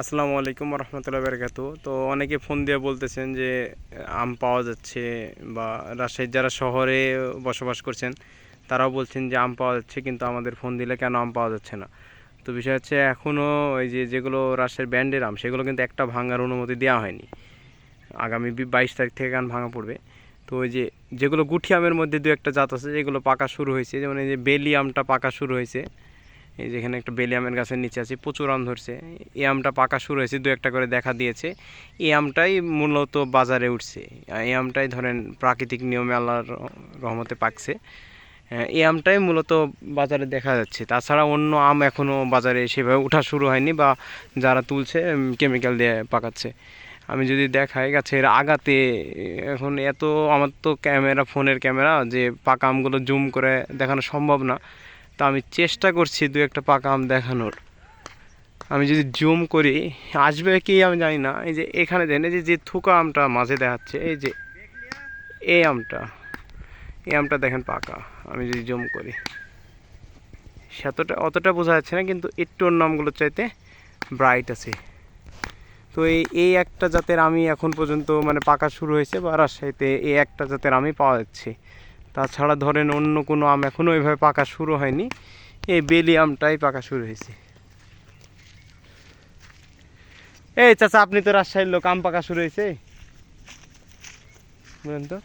আসসালামু আলাইকুম রহমতুল্লাহ বেরকাতু তো অনেকে ফোন দিয়ে বলতেছেন যে, আম পাওয়া যাচ্ছে বা রাজশাহীর যারা শহরে বসবাস করছেন, তারাও বলছেন যে আম পাওয়া যাচ্ছে, কিন্তু আমাদের ফোন দিলে কেন আম পাওয়া যাচ্ছে না? তো বিষয় হচ্ছে এখনও ওই যে যেগুলো রাজশাহীর ব্যান্ডের আম, সেগুলো কিন্তু একটা ভাঙার অনুমতি দেওয়া হয়নি। আগামী বাইশ তারিখ থেকে গান ভাঙা পড়বে। তো ওই যে যেগুলো গুঠি আমের মধ্যে দু একটা জাত আছে, যেগুলো পাকা শুরু হয়েছে, যেমন এই যে বেলি আমটা পাকা শুরু হয়েছে এই যেখানে একটা বেলি আমের গাছের নিচে আছে প্রচুর আম ধরছে। এই আমটা পাকা শুরু হয়েছে দু একটা করে দেখা দিয়েছে। এই আমটাই মূলত বাজারে উঠছে। এই আমটাই ধরেন প্রাকৃতিক নিয়মে আল্লাহর রহমতে পাকছে। হ্যাঁ, এই আমটাই মূলত বাজারে দেখা যাচ্ছে। তাছাড়া অন্য আম এখনও বাজারে সেভাবে ওঠা শুরু হয়নি বা যারা তুলছে কেমিক্যাল দিয়ে পাকাচ্ছে। আমি যদি দেখাই গাছের আগাতে এখন এত আমার তো ক্যামেরা ফোনের ক্যামেরা যে পাকা আমগুলো জুম করে দেখানো সম্ভব না। তো আমি চেষ্টা করছি দু একটা পাকা আম দেখানোর। আমি যদি জুম করি, আসবে কি আমি জানি না। এই যে এখানে দেন যে যে থুকা আমটা মাঝে দেখাচ্ছে, এই যে, এই আমটা এই আমটা দেখেন পাকা। আমি যদি জুম করি, সেতটা অতটা বোঝা যাচ্ছে না, কিন্তু একটু অন্য আমগুলোর চাইতে ব্রাইট আছে। তো এই এই একটা জাতের আমি এখন পর্যন্ত মানে পাকা শুরু হয়েছে বা রাজশাহীতে এই একটা জাতের আমি পাওয়া যাচ্ছে। তাছাড়া ধরেন অন্য কোনো আম এখনও এভাবে পাকা শুরু হয়নি। এই বেলি আমটাই পাকা শুরু হয়েছে। এই চাচা, আপনি তো রাজশাহীর লোক, আম পাকা শুরু হয়েছে। বলেন তো।